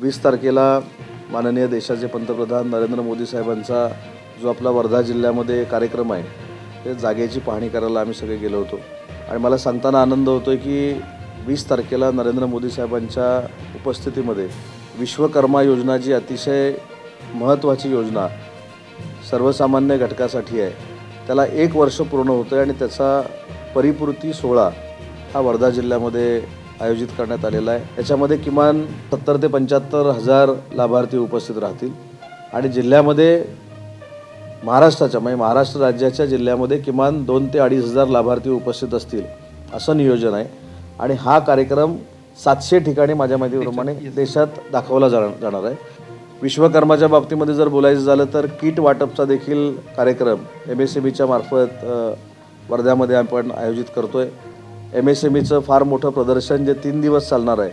वीस तारखेला माननीय देशाचे पंतप्रधान नरेंद्र मोदी साहेबांचा जो आपला वर्धा जिल्ह्यामध्ये कार्यक्रम आहे ते जागेची पाहणी करायला आम्ही सगळे गेलो होतो. आणि मला सांगताना आनंद होतो आहे की वीस तारखेला नरेंद्र मोदी साहेबांच्या उपस्थितीमध्ये विश्वकर्मा योजना जी अतिशय महत्त्वाची योजना सर्वसामान्य घटकासाठी आहे त्याला एक वर्ष पूर्ण होतं आहे आणि त्याचा परिपूर्ती सोहळा हा वर्धा जिल्ह्यामध्ये आयोजित करण्यात आलेला आहे. याच्यामध्ये किमान सत्तर ते पंच्याहत्तर हजार लाभार्थी उपस्थित राहतील. आणि जिल्ह्यामध्ये महाराष्ट्राच्या म्हणजे महाराष्ट्र राज्याच्या जिल्ह्यामध्ये किमान दोन ते अडीच हजार लाभार्थी उपस्थित असतील असं नियोजन आहे. आणि हा कार्यक्रम सातशे ठिकाणी माझ्या माहितीप्रमाणे देशात दाखवला जाणार जाणार आहे. विश्वकर्माच्या बाबतीमध्ये जर बोलायचं झालं तर किट वाटपचा देखील कार्यक्रम एम एस एम ईच्या मार्फत अ, वर्ध्यामध्ये आपण आयोजित करतो आहे एम एस एम ईचं फार मोठं प्रदर्शन जे तीन दिवस चालणार आहे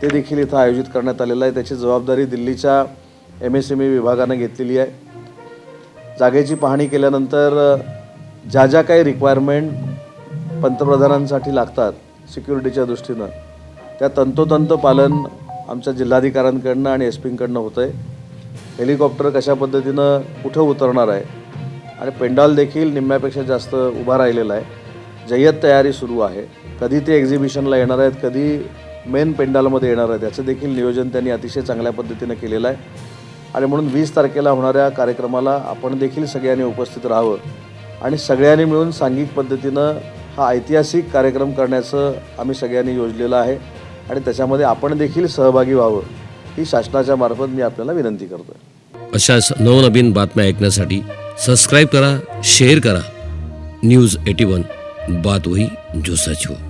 ते देखील इथं आयोजित करण्यात आलेलं आहे. त्याची जबाबदारी दिल्लीच्या एम एस एम ई विभागानं घेतलेली आहे. जागेची पाहणी केल्यानंतर ज्या ज्या काही रिक्वायरमेंट पंतप्रधानांसाठी लागतात सिक्युरिटीच्या दृष्टीनं त्या तंतोतंत पालन आमच्या जिल्हाधिकाऱ्यांकडनं आणि एस पींकडनं होतं आहे हेलिकॉप्टर कशा पद्धतीनं कुठं उतरणार आहे? आणि पेंडॉल देखील निम्म्यापेक्षा जास्त उभा राहिलेला आहे. जय्यत तयारी सुरू आहे. कधी ते एक्झिबिशनला येणार आहेत कधी मेन पेंडॉलमध्ये येणार आहेत याचं देखील नियोजन त्यांनी अतिशय चांगल्या पद्धतीनं केलेलं आहे. आणि म्हणून वीस तारखेला होणाऱ्या कार्यक्रमाला आपण देखील सगळ्यांनी उपस्थित राहावं. आणि सगळ्यांनी मिळून सांघिक पद्धतीनं हा ऐतिहासिक कार्यक्रम करण्याचं आम्ही सगळ्यांनी योजलेलं आहे. आणि त्याच्यामध्ये आपण देखील सहभागी व्हावं ही शासनाच्या मार्फत मी आपल्याला विनंती करतो आहे अशाच नवनवीन बातम्या ऐकण्यासाठी सबस्क्राईब करा शेअर करा. न्यूज एटी वन बात वही जो सच हो।